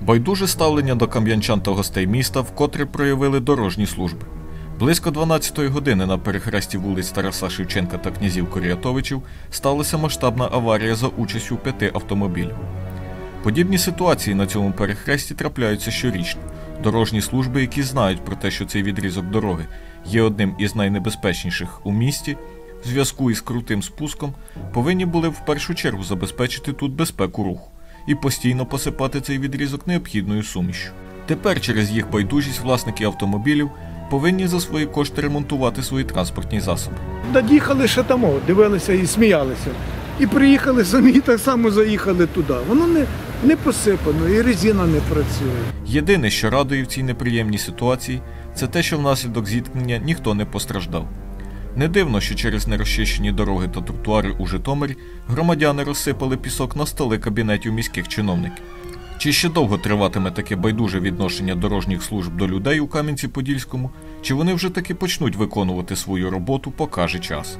Байдуже ставлення до кам'янчан та гостей міста вкотре проявили дорожні служби. Близько 12-ї години на перехресті вулиць Тараса Шевченка та князів Коріатовичів сталася масштабна аварія за участю п'яти автомобілів. Подібні ситуації на цьому перехресті трапляються щорічно. Дорожні служби, які знають про те, що цей відрізок дороги є одним із найнебезпечніших у місті, в зв'язку із крутим спуском, повинні були в першу чергу забезпечити тут безпеку руху і постійно посипати цей відрізок необхідною сумішю. Тепер через їх байдужість власники автомобілів повинні за свої кошти ремонтувати свої транспортні засоби. Доїхали ще там, дивилися і сміялися. І приїхали самі, і так само заїхали туди. Воно не, не посипано, і резина не працює. Єдине, що радує в цій неприємній ситуації, це те, що внаслідок зіткнення ніхто не постраждав. Не дивно, що через нерозчищені дороги та тротуари у Житомирі громадяни розсипали пісок на столи кабінетів міських чиновників. Чи ще довго триватиме таке байдуже відношення дорожніх служб до людей у Кам'янці-Подільському, чи вони вже таки почнуть виконувати свою роботу, покаже час.